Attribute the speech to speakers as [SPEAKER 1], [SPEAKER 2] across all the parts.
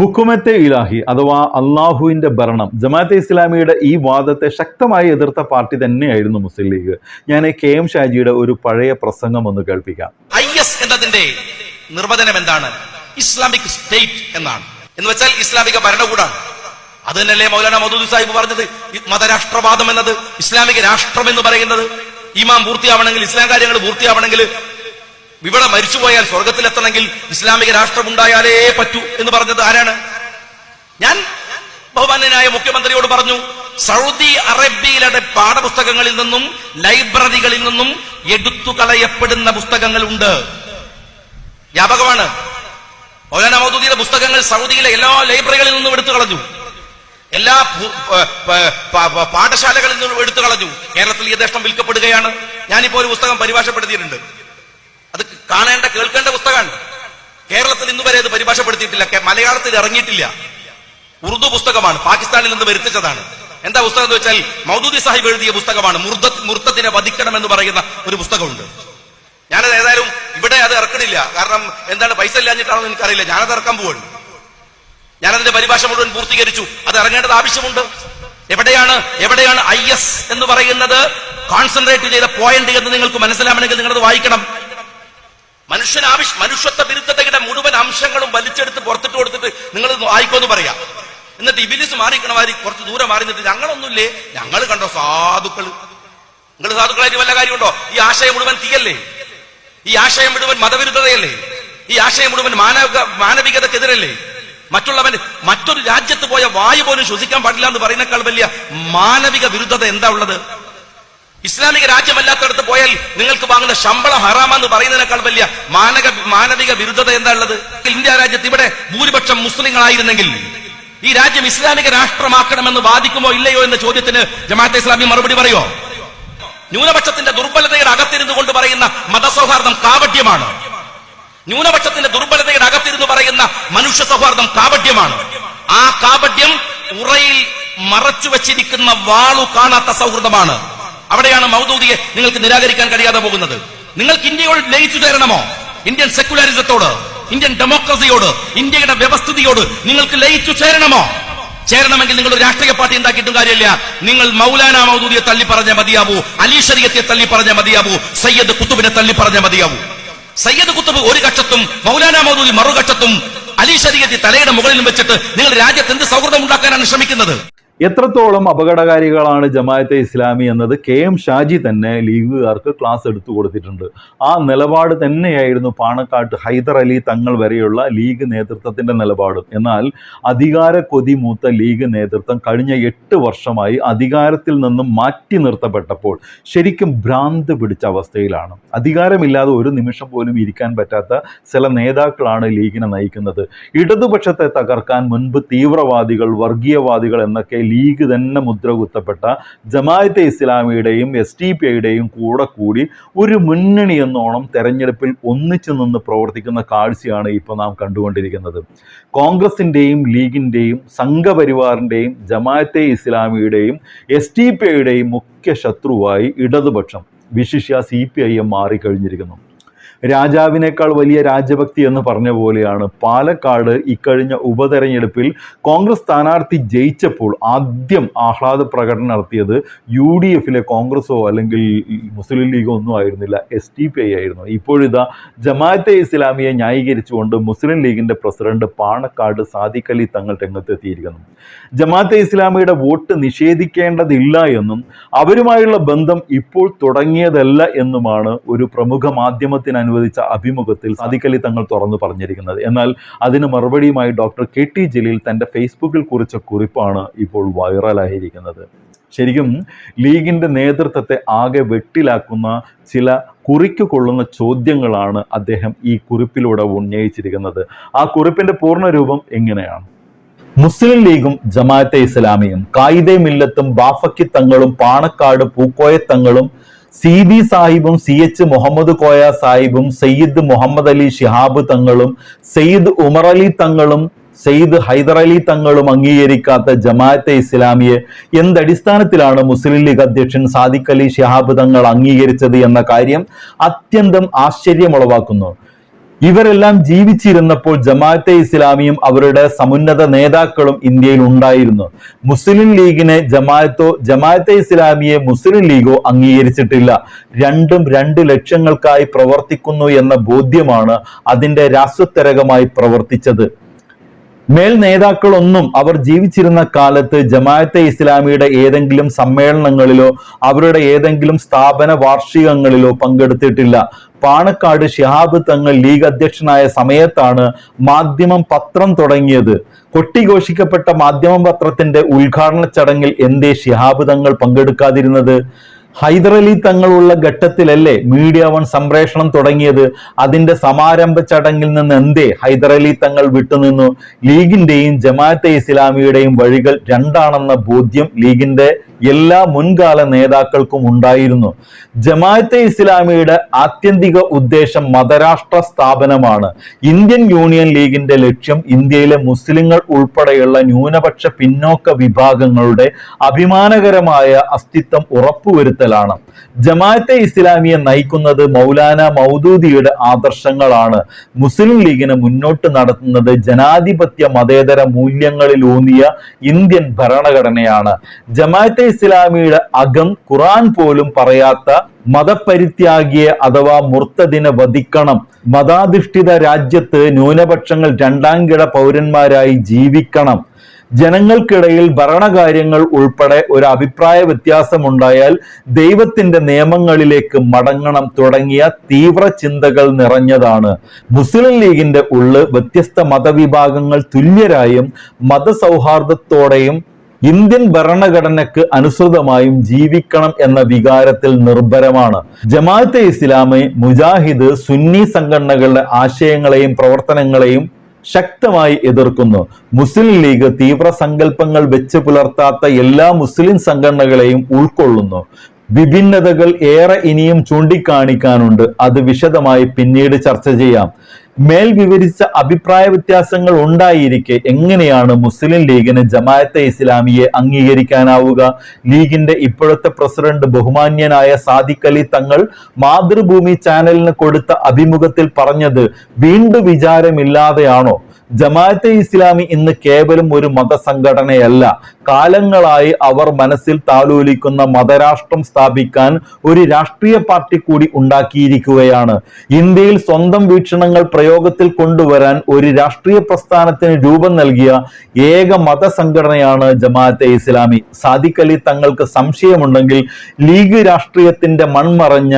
[SPEAKER 1] ഹുക്കുമത്തെ ഇലാഹി അഥവാ അള്ളാഹുവിന്റെ ഭരണം. ജമാഅത്തെ ഇസ്ലാമിയുടെ ഈ വാദത്തെ ശക്തമായി എതിർത്ത പാർട്ടി തന്നെയായിരുന്നു മുസ്ലിം ലീഗ്. ഞാൻ കെ എം ഷാജിയുടെ ഒരു പഴയ പ്രസംഗം ഒന്ന് കേൾപ്പിക്കാം.
[SPEAKER 2] ഐ എസ് എന്നതിന്റെ നിർവചനം എന്താണ്? ഇസ്ലാമിക് സ്റ്റേറ്റ് എന്നാണ്. എന്ന് വെച്ചാൽ ഇസ്ലാമിക ഭരണകൂടമാണ് അത് തന്നെയല്ലേ മൗലാന മധുദ് സാഹിബ് പറഞ്ഞത്? മതരാഷ്ട്രവാദം എന്നത് ഇസ്ലാമിക രാഷ്ട്രം എന്ന് പറയുന്നത്. ഇമാം പൂർത്തിയാവണമെങ്കിൽ ഇസ്ലാം കാര്യങ്ങൾ പൂർത്തിയാവണമെങ്കിൽ ഇവിടെ മരിച്ചുപോയാൽ സ്വർഗത്തിലെത്തണമെങ്കിൽ ഇസ്ലാമിക രാഷ്ട്രം ഉണ്ടായാലേ പറ്റൂ എന്ന് പറഞ്ഞത് ആരാണ്? ഞാൻ ബഹുമാന്യനായ മുഖ്യമന്ത്രിയോട് പറഞ്ഞു സൗദി അറേബ്യയിലെ പാഠപുസ്തകങ്ങളിൽ നിന്നും ലൈബ്രറികളിൽ നിന്നും എടുത്തു കളയപ്പെടുന്ന പുസ്തകങ്ങളുണ്ട്. വ്യാപകമാണ്. മൗലാന മൗദൂദിയുടെ പുസ്തകങ്ങൾ സൗദിയിലെ എല്ലാ ലൈബ്രറികളിൽ നിന്നും എടുത്തു കളഞ്ഞു എല്ലാ പാഠശാലകളിൽ നിന്നും എടുത്തു കളഞ്ഞു കേരളത്തിൽ യഥേഷ്ടം വിൽക്കപ്പെടുകയാണ്. ഞാനിപ്പോ ഒരു പുസ്തകം പരിഭാഷപ്പെടുത്തിയിട്ടുണ്ട്. അത് കാണേണ്ട കേൾക്കേണ്ട പുസ്തകമാണ്. കേരളത്തിൽ ഇന്ന് വരെ അത് പരിഭാഷപ്പെടുത്തിയിട്ടില്ല. മലയാളത്തിൽ ഇറങ്ങിയിട്ടില്ല. ഉറുദു പുസ്തകമാണ്. പാകിസ്ഥാനിൽ നിന്ന് വരുത്തിച്ചതാണ്. എന്താ പുസ്തകം എന്ന് വെച്ചാൽ മൗദൂദി സാഹിബ് എഴുതിയ പുസ്തകമാണ്. മുർദ മുർത്തത്തിനെ വധിക്കണം എന്ന് പറയുന്ന ഒരു പുസ്തകമുണ്ട്. ഞാനത് ഏതായാലും ഇവിടെ അത് ഇറക്കണില്ല. കാരണം എന്താണ് പൈസ ഇല്ലാഞ്ഞിട്ടാണെന്ന് എനിക്കറിയില്ല. ഞാനത് ഇറക്കാൻ പോവാണ്. ഞാനതിന്റെ പരിഭാഷ മുഴുവൻ പൂർത്തീകരിച്ചു. അത് ഇറങ്ങേണ്ടത് ആവശ്യമുണ്ട്. എവിടെയാണ് എവിടെയാണ് ഐ എസ് എന്ന് പറയുന്നത്? കോൺസെൻട്രേറ്റ് ചെയ്ത പോയിന്റ് എന്ന് നിങ്ങൾക്ക് മനസ്സിലാവണമെങ്കിൽ നിങ്ങളത് വായിക്കണം. മനുഷ്യൻ ആവശ്യം മനുഷ്യത്വ വിരുദ്ധതയുടെ മുഴുവൻ അംശങ്ങളും വലിച്ചെടുത്ത് പുറത്തിട്ട് കൊടുത്തിട്ട് നിങ്ങൾ വായിക്കോന്ന് പറയാം. എന്നിട്ട് ഇബിലിസ് മാറിക്കണമാതിരി കുറച്ച് ദൂരം മാറി നിന്നിട്ട് ഞങ്ങളൊന്നുമില്ലേ? ഞങ്ങൾ കണ്ടോ സാധുക്കൾ നിങ്ങൾ സാധുക്കളായിട്ട് വല്ല കാര്യമുണ്ടോ? ഈ ആശയം മുഴുവൻ തീയല്ലേ? ഈ ആശയം മുഴുവൻ മതവിരുദ്ധതയല്ലേ? ഈ ആശയം മുഴുവൻ മാനവിക മാനവികതക്കെതിരല്ലേ? മറ്റുള്ളവൻ മറ്റൊരു രാജ്യത്ത് പോയ വായു പോലും ശ്വസിക്കാൻ പാടില്ല എന്ന് പറയുന്നേക്കാൾ വലിയ മാനവിക വിരുദ്ധത എന്താ ഉള്ളത്? ഇസ്ലാമിക രാജ്യമല്ലാത്തടത്ത് പോയാൽ നിങ്ങൾക്ക് വാങ്ങുന്ന ശമ്പളം ഹറാമെന്ന് പറയുന്നതിനേക്കാൾ വലിയ മാനക മാനവിക വിരുദ്ധത എന്താ ഉള്ളത്? ഇന്ത്യ രാജ്യത്ത് ഇവിടെ ഭൂരിപക്ഷം മുസ്ലിങ്ങളായിരുന്നെങ്കിൽ ഈ രാജ്യം ഇസ്ലാമിക രാഷ്ട്രമാക്കണമെന്ന് വാദിക്കുമോ ഇല്ലയോ എന്ന ചോദ്യത്തിന് ജമാഅത്തെ ഇസ്ലാമി മറുപടി പറയോ? ന്യൂനപക്ഷത്തിന്റെ ദുർബലതയുടെ അകത്തിരുന്നു കൊണ്ട് പറയുന്ന മതസൗഹാർദ്ദം കാപട്യമാണ്. ന്യൂനപക്ഷത്തിന്റെ ദുർബലതയുടെ അകത്തിരുന്ന് പറയുന്ന മനുഷ്യ സൗഹാർദ്ദം കാപട്യമാണ്. ആ കാപട്യം ഉറയിൽ മറച്ചു വച്ചിരിക്കുന്ന വാളു കാണാത്ത സൗഹൃദമാണ്. അവിടെയാണ് മൗദൂദിയെ നിങ്ങൾക്ക് നിരാകരിക്കാൻ കഴിയാതെ പോകുന്നത്. നിങ്ങൾക്ക് ഇന്ത്യയോട് ലയിച്ചു ചേരണമോ? ഇന്ത്യൻ സെക്യുലറിസത്തോട് ഇന്ത്യൻ ഡെമോക്രസിയോട് ഇന്ത്യയുടെ വ്യവസ്ഥിതിയോട് നിങ്ങൾക്ക് ലയിച്ചു ചേരണമോ? ചേരണമെങ്കിൽ നിങ്ങൾ ഒരു രാഷ്ട്രീയ പാർട്ടി ഉണ്ടാക്കിയിട്ടും കാര്യമില്ല. നിങ്ങൾ മൗലാന മൗദൂദിയെ തള്ളി പറഞ്ഞ മതിയാവൂ. അലി ഷരിയത്തെ തള്ളി പറഞ്ഞ മതിയാവൂ. സയ്യദ് കുത്തുബിനെ തള്ളി പറഞ്ഞ മതിയാവൂ. സയ്യദ് കുത്തുബ് ഒരു കക്ഷത്തും മൗലാന മൗദൂദി മറുകക്ഷത്തും അലി ഷരിയത്തെ തലയുടെ മുകളിലും വെച്ചിട്ട് നിങ്ങൾ രാജ്യത്ത് എന്ത് സൗഹൃദം ഉണ്ടാക്കാനാണ് ശ്രമിക്കുന്നത്?
[SPEAKER 1] എത്രത്തോളം അപകടകാരികളാണ് ജമാഅത്തെ ഇസ്ലാമി എന്നത് കെ എം ഷാജി തന്നെ ലീഗുകാർക്ക് ക്ലാസ് എടുത്തു കൊടുത്തിട്ടുണ്ട്. ആ നിലപാട് തന്നെയായിരുന്നു പാണക്കാട്ട് ഹൈദർ അലി തങ്ങൾ വരെയുള്ള ലീഗ് നേതൃത്വത്തിന്റെ നിലപാട്. എന്നാൽ അധികാര കൊതി മൂത്ത ലീഗ് നേതൃത്വം കഴിഞ്ഞ എട്ട് വർഷമായി അധികാരത്തിൽ നിന്നും മാറ്റി നിർത്തപ്പെട്ടപ്പോൾ ശരിക്കും ഭ്രാന്ത് പിടിച്ച അവസ്ഥയിലാണ്. അധികാരമില്ലാതെ ഒരു നിമിഷം പോലും ഇരിക്കാൻ പറ്റാത്ത ചില നേതാക്കളാണ് ലീഗിനെ നയിക്കുന്നത്. ഇടതുപക്ഷത്തെ തകർക്കാൻ മുൻപ് തീവ്രവാദികൾ വർഗീയവാദികൾ എന്നൊക്കെ ലീഗ് തന്നെ മുദ്ര കുത്തപ്പെട്ട ജമായത്തെ ഇസ്ലാമിയുടെയും എസ് ടി പി ഐയുടെയും കൂടെ കൂടി ഒരു മുന്നണി എന്നോണം തെരഞ്ഞെടുപ്പിൽ ഒന്നിച്ചു നിന്ന് പ്രവർത്തിക്കുന്ന കാഴ്ചയാണ് ഇപ്പോൾ നാം കണ്ടുകൊണ്ടിരിക്കുന്നത്. കോൺഗ്രസിന്റെയും ലീഗിന്റെയും സംഘപരിവാറിന്റെയും ജമായത്തെ ഇസ്ലാമിയുടെയും എസ് ടി പി ഐയുടെയും മുഖ്യ ശത്രുവായി ഇടതുപക്ഷം വിശിഷ്യ സി പി ഐ എം മാറിക്കഴിഞ്ഞിരിക്കുന്നു. രാജാവിനേക്കാൾ വലിയ രാജ്യഭക്തി എന്ന് പറഞ്ഞ പോലെയാണ് പാലക്കാട് ഇക്കഴിഞ്ഞ ഉപതെരഞ്ഞെടുപ്പിൽ കോൺഗ്രസ് സ്ഥാനാർത്ഥി ജയിച്ചപ്പോൾ ആദ്യം ആഹ്ലാദ പ്രകടനം നടത്തിയത് യു ഡി എഫിലെ കോൺഗ്രസോ അല്ലെങ്കിൽ മുസ്ലിം ലീഗോ ഒന്നും ആയിരുന്നില്ല എസ് ടി പി ഐ ആയിരുന്നു. ഇപ്പോഴിതാ ജമാഅത്തെ ഇസ്ലാമിയെ ന്യായീകരിച്ചുകൊണ്ട് മുസ്ലിം ലീഗിന്റെ പ്രസിഡന്റ് പാണക്കാട് സാദിഖ് അലി തങ്ങൾ രംഗത്തെത്തിയിരിക്കുന്നു. ജമാഅത്തെ ഇസ്ലാമിയുടെ വോട്ട് നിഷേധിക്കേണ്ടതില്ല എന്നും അവരുമായുള്ള ബന്ധം ഇപ്പോൾ തുടങ്ങിയതല്ല എന്നുമാണ് ഒരു പ്രമുഖ മാധ്യമത്തിന് അനുവദിച്ച അഭിമുഖത്തിൽ സാദിഖ് അലി തങ്ങൾ തുറന്നു പറഞ്ഞിരിക്കുന്നത്. എന്നാൽ അതിന് മറുപടിയുമായി ഡോക്ടർ കെ ടി ജലീൽ തന്റെ ഫേസ്ബുക്കിൽ കുറിച്ച കുറിപ്പാണ് ഇപ്പോൾ വൈറലായിരിക്കുന്നത്. ശരിക്കും ലീഗിന്റെ നേതൃത്വത്തെ ആകെ വെട്ടിലാക്കുന്ന ചില കുറിക്ക് കൊള്ളുന്ന ചോദ്യങ്ങളാണ് അദ്ദേഹം ഈ കുറിപ്പിലൂടെ ഉന്നയിച്ചിരിക്കുന്നത്. ആ കുറിപ്പിന്റെ പൂർണരൂപം എങ്ങനെയാണ്? മുസ്ലിം ലീഗും ജമാഅത്തെ ഇസ്ലാമിയും കായിദെ മില്ലത്തും ബാഫക്കി തങ്ങളും പാണക്കാട് പൂക്കോയ തങ്ങളും സി ബി സാഹിബും സി എച്ച് മുഹമ്മദ് കോയ സാഹിബും സയ്യിദ് മുഹമ്മദ് അലി ഷിഹാബ് തങ്ങളും സയ്യിദ് ഉമർ അലി തങ്ങളും സയ്യിദ് ഹൈദർ അലി തങ്ങളും അംഗീകരിക്കാത്ത ജമാഅത്തെ ഇസ്ലാമിയെ എന്തടിസ്ഥാനത്തിലാണ് മുസ്ലിം ലീഗ് അധ്യക്ഷൻ സാദിഖ് അലി ഷിഹാബ് തങ്ങൾ അംഗീകരിച്ചത് എന്ന കാര്യം അത്യന്തം ആശ്ചര്യമുളവാക്കുന്നു. ഇവരെല്ലാം ജീവിച്ചിരുന്നപ്പോൾ ജമാഅത്തെ ഇസ്ലാമിയും അവരുടെ സമുന്നത നേതാക്കളും ഇന്ത്യയിൽ ഉണ്ടായിരുന്നു. മുസ്ലിം ലീഗിനെ ജമാഅത്തോ ജമാഅത്തെ ഇസ്ലാമിയെ മുസ്ലിം ലീഗോ അംഗീകരിച്ചിട്ടില്ല. രണ്ടും രണ്ട് ലക്ഷ്യങ്ങൾക്കായി പ്രവർത്തിക്കുന്നു എന്ന ബോധ്യമാണ് അതിന്റെ രാസത്തരകമായി പ്രവർത്തിച്ചത്. മേൽ നേതാക്കളൊന്നും അവർ ജീവിച്ചിരുന്ന കാലത്ത് ജമാഅത്തെ ഇസ്ലാമിയുടെ ഏതെങ്കിലും സമ്മേളനങ്ങളിലോ അവരുടെ ഏതെങ്കിലും സ്ഥാപന വാർഷികങ്ങളിലോ പങ്കെടുത്തിട്ടില്ല. പാണക്കാട് ഷിഹാബ് തങ്ങൾ ലീഗ് അധ്യക്ഷനായ സമയത്താണ് മാധ്യമം പത്രം തുടങ്ങിയത്. കൊട്ടിഘോഷിക്കപ്പെട്ട മാധ്യമ പത്രത്തിന്റെ ഉദ്ഘാടന ചടങ്ങിൽ എന്തേ ഷിഹാബ് തങ്ങൾ പങ്കെടുക്കാതിരുന്നത്? ഹൈദരലി തങ്ങളുള്ള ഘട്ടത്തിലല്ലേ മീഡിയ വൺ സംപ്രേഷണം തുടങ്ങിയത്? അതിന്റെ സമാരംഭ ചടങ്ങിൽ നിന്ന് എന്തേ ഹൈദരലി തങ്ങൾ വിട്ടുനിന്നു? ലീഗിന്റെയും ജമാഅത്തെ ഇസ്ലാമിയുടെയും വഴികൾ രണ്ടാണെന്ന ബോധ്യം ലീഗിന്റെ എല്ലാ മുൻകാല നേതാക്കൾക്കും ഉണ്ടായിരുന്നു. ജമാഅത്തെ ഇസ്ലാമിയുടെ ആത്യന്തിക ഉദ്ദേശം മതരാഷ്ട്ര സ്ഥാപനമാണ്. ഇന്ത്യൻ യൂണിയൻ ലീഗിന്റെ ലക്ഷ്യം ഇന്ത്യയിലെ മുസ്ലിങ്ങൾ ഉൾപ്പെടെയുള്ള ന്യൂനപക്ഷ പിന്നോക്ക വിഭാഗങ്ങളുടെ അഭിമാനകരമായ അസ്തിത്വം ഉറപ്പുവരുത്തലാണ് ജമാഅത്തെ ഇസ്ലാമിയെ നയിക്കുന്നത് മൗലാന മൗദൂദിയുടെ ആദർശങ്ങളാണ്. മുസ്ലിം ലീഗിനെ മുന്നോട്ട് നടത്തുന്നത് ജനാധിപത്യ മതേതര മൂല്യങ്ങളിൽ ഊന്നിയ ഇന്ത്യൻ ഭരണഘടനയാണ്. ജമാഅത്തെ ഇസ്ലാമിയുടെ അകം ഖുറാൻ പോലും പറയാത്ത മതപരിത്യാഗിയെ അഥവാ മുർത്തദിനെ വധിക്കണം. മതാധിഷ്ഠിത രാജ്യത്ത് ന്യൂനപക്ഷങ്ങൾ രണ്ടാം കിട പൗരന്മാരായി ജീവിക്കണം. ജനങ്ങൾക്കിടയിൽ ഭരണകാര്യങ്ങൾ ഉൾപ്പെടെ ഒരു അഭിപ്രായ വ്യത്യാസമുണ്ടായാൽ ദൈവത്തിന്റെ നിയമങ്ങളിലേക്ക് മടങ്ങണം തുടങ്ങിയ തീവ്ര ചിന്തകൾ നിറഞ്ഞതാണ്. മുസ്ലിം ലീഗിന്റെ ഉള്ള് വ്യത്യസ്ത മതവിഭാഗങ്ങൾ തുല്യരായും മതസൗഹാർദ്ദത്തോടെയും ഇന്ത്യൻ ഭരണഘടനയ്ക്ക് അനുസൃതമായും ജീവിക്കണം എന്ന വികാരത്തിൽ നിർഭരമാണ്. ജമാഅത്തെ ഇസ്ലാമി മുജാഹിദ് സുന്നി സംഘടനകളുടെ ആശയങ്ങളെയും പ്രവർത്തനങ്ങളെയും ശക്തമായി എതിർക്കുന്നു. മുസ്ലിം ലീഗ് തീവ്ര സങ്കല്പങ്ങൾ വെച്ച് പുലർത്താത്ത എല്ലാ മുസ്ലിം സംഘടനകളെയും ഉൾക്കൊള്ളുന്നു. വിഭിന്നതകൾ ഏറെ ഇനിയും ചൂണ്ടിക്കാണിക്കാനുണ്ട്. അത് വിശദമായി പിന്നീട് ചർച്ച ചെയ്യാം. മേൽ വിവരിച്ച അഭിപ്രായ വ്യത്യാസങ്ങൾ ഉണ്ടായിരിക്കെ എങ്ങനെയാണ് മുസ്ലിം ലീഗിന് ജമാഅത്തെ ഇസ്ലാമിയെ അംഗീകരിക്കാനാവുക? ലീഗിന്റെ ഇപ്പോഴത്തെ പ്രസിഡന്റ് ബഹുമാന്യനായ സാദിഖ് അലി തങ്ങൾ മാതൃഭൂമി ചാനലിന് കൊടുത്ത അഭിമുഖത്തിൽ പറഞ്ഞത് വീണ്ടും വിചാരമില്ലാതെയാണോ? ജമാഅത്തെ ഇസ്ലാമി ഇന്ന് കേവലം ഒരു മതസംഘടനയല്ല. കാലങ്ങളായി അവർ മനസ്സിൽ താലോലിക്കുന്ന മതരാഷ്ട്രം സ്ഥാപിക്കാൻ ഒരു രാഷ്ട്രീയ പാർട്ടി കൂടി ഉണ്ടാക്കിയിരിക്കുകയാണ്. ഇന്ത്യയിൽ സ്വന്തം വീക്ഷണങ്ങൾ പ്രയോഗത്തിൽ കൊണ്ടുവരാൻ ഒരു രാഷ്ട്രീയ പ്രസ്ഥാനത്തിന് രൂപം നൽകിയ ഏക മതസംഘടനയാണ് ജമാഅത്തെ ഇസ്ലാമി. സാദിഖലി തങ്ങൾക്ക് സംശയമുണ്ടെങ്കിൽ ലീഗ് രാഷ്ട്രീയത്തിന്റെ മൺമറഞ്ഞ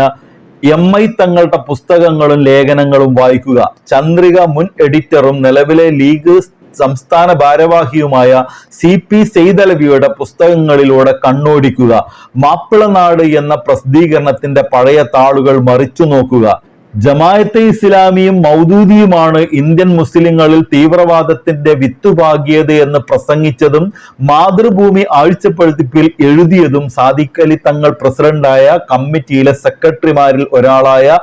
[SPEAKER 1] എം ഐ തങ്ങളുടെ പുസ്തകങ്ങളും ലേഖനങ്ങളും വായിക്കുക. ചന്ദ്രിക മുൻ എഡിറ്ററും നിലവിലെ ലീഗ് സംസ്ഥാന ഭാരവാഹിയുമായ സി പി സെയ്തലവിയുടെ പുസ്തകങ്ങളിലൂടെ കണ്ണോടിക്കുക. മാപ്പിളനാട് എന്ന പ്രസിദ്ധീകരണത്തിന്റെ പഴയ താളുകൾ മറിച്ചു നോക്കുക ജമായത്തെ ഇസ്ലാമിയും മൗദൂദിയുമാണ് ഇന്ത്യൻ മുസ്ലിങ്ങളിൽ തീവ്രവാദത്തിന്റെ വിത്തുപാകിയത് എന്ന് പ്രസംഗിച്ചതും മാതൃഭൂമി ആഴ്ചപ്പതിപ്പിൽ എഴുതിയതും സാദിഖലി തങ്ങൾ പ്രസിഡന്റായ കമ്മിറ്റിയിലെ സെക്രട്ടറിമാരിൽ ഒരാളായ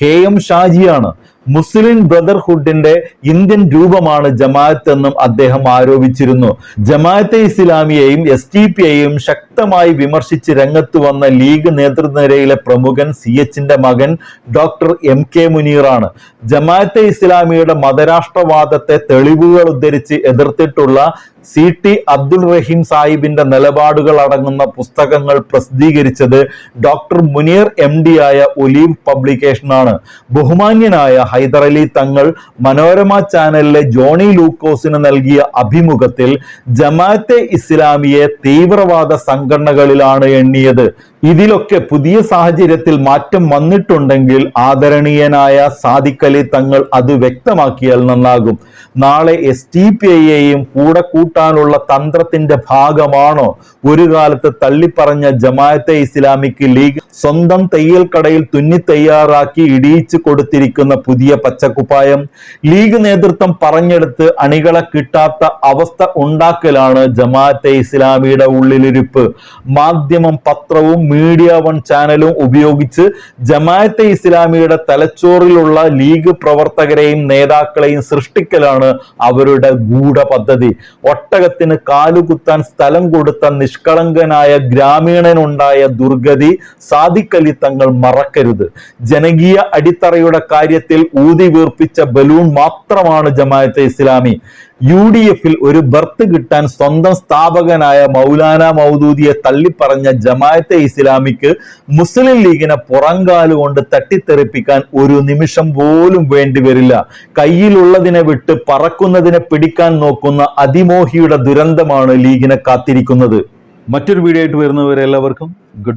[SPEAKER 1] കെ എം ഷാജിയാണ്. മുസ്ലിം ബ്രദർഹുഡിന്റെ ഇന്ത്യൻ രൂപമാണ് ജമാഅത്ത് എന്നും അദ്ദേഹം ആരോപിച്ചിരുന്നു. ജമാഅത്തെ ഇസ്ലാമിയെയും എസ് ടി പിയെയും ശക്തമായി വിമർശിച്ച് രംഗത്ത് വന്ന ലീഗ് നേതൃനിരയിലെ പ്രമുഖൻ സി എച്ചിന്റെ മകൻ ഡോക്ടർ എം കെ മുനീറാണ്. ജമാഅത്തെ ഇസ്ലാമിയുടെ മതരാഷ്ട്രവാദത്തെ തെളിവുകൾ ഉദ്ധരിച്ച് എതിർത്തിട്ടുള്ള സി ടി അബ്ദുൾ റഹീം സാഹിബിന്റെ നിലപാടുകൾ അടങ്ങുന്ന പുസ്തകങ്ങൾ പ്രസിദ്ധീകരിച്ചത് ഡോക്ടർ മുനീർ എം ഡി ആയ ഒലീവ് പബ്ലിക്കേഷനാണ്. ബഹുമാന്യനായ ഹൈദരലി തങ്ങൾ മനോരമ ചാനലിലെ ജോണി ലൂക്കോസിന് നൽകിയ അഭിമുഖത്തിൽ ജമാഅത്തെ ഇസ്ലാമിയെ തീവ്രവാദ സംഘടനകളിലാണ് എണ്ണിയത്. ഇതിലൊക്കെ പുതിയ സാഹചര്യത്തിൽ മാറ്റം വന്നിട്ടുണ്ടെങ്കിൽ ആദരണീയനായ സാദിക്കലി തങ്ങൾ അത് വ്യക്തമാക്കിയാൽ നന്നാകും. നാളെ എസ് ടി പി ഐയെയും കൂടെ കൂട്ടാനുള്ള തന്ത്രത്തിന്റെ ഭാഗമാണോ? ഒരു കാലത്ത് തള്ളിപ്പറഞ്ഞ ജമാഅത്തെ ഇസ്ലാമിക്ക് ലീഗ് സ്വന്തം തയ്യൽ കടയിൽ തുന്നി തയ്യാറാക്കി ഇടിയിച്ചു കൊടുത്തിരിക്കുന്ന പുതിയ പച്ചക്കുപ്പായം ലീഗ് നേതൃത്വം പറഞ്ഞെടുത്ത് അണികളെ കിട്ടാത്ത അവസ്ഥ ഉണ്ടാക്കലാണ് ജമാഅത്തെ ഇസ്ലാമിയുടെ ഉള്ളിലിരിപ്പ്. മാധ്യമം പത്രവും മീഡിയ വൺ ചാനലും ഉപയോഗിച്ച് ജമാഅത്തെ ഇസ്ലാമിയുടെ തലച്ചോറിലുള്ള ലീഗ് പ്രവർത്തകരെയും നേതാക്കളെയും സൃഷ്ടിക്കലാണ് അവരുടെ ഗൂഢ പദ്ധതി ഒട്ടകത്തിന് കാലുകുത്താൻ സ്ഥലം കൊടുത്ത നിഷ്കളങ്കനായ ഗ്രാമീണനുണ്ടായ ദുർഗതി സാധിക്കലി തങ്ങൾ മറക്കരുത്. ജനകീയ അടിത്തറയുടെ കാര്യത്തിൽ ഊതി വീർപ്പിച്ച ബലൂൺ മാത്രമാണ് ജമാഅത്തെ ഇസ്ലാമി. യു ഡി എഫിൽ ഒരു ബർത്ത് കിട്ടാൻ സ്വന്തം സ്ഥാപകനായ മൗലാന മൗദൂദിയെ തള്ളിപ്പറഞ്ഞ ജമാഅത്തെ ഇസ്ലാമിക്ക് മുസ്ലിം ലീഗിനെ പുറങ്കാലുകൊണ്ട് തട്ടിത്തെറിപ്പിക്കാൻ ഒരു നിമിഷം പോലും വേണ്ടിവരില്ല കയ്യിലുള്ളതിനെ വിട്ട് പറക്കുന്നതിനെ പിടിക്കാൻ നോക്കുന്ന അതിമോഹിയുടെ ദുരന്തമാണ് ലീഗിനെ കാത്തിരിക്കുന്നത്. മറ്റൊരു വീഡിയോ ആയിട്ട് വരുന്നവരെല്ലാവർക്കും ഗുഡ്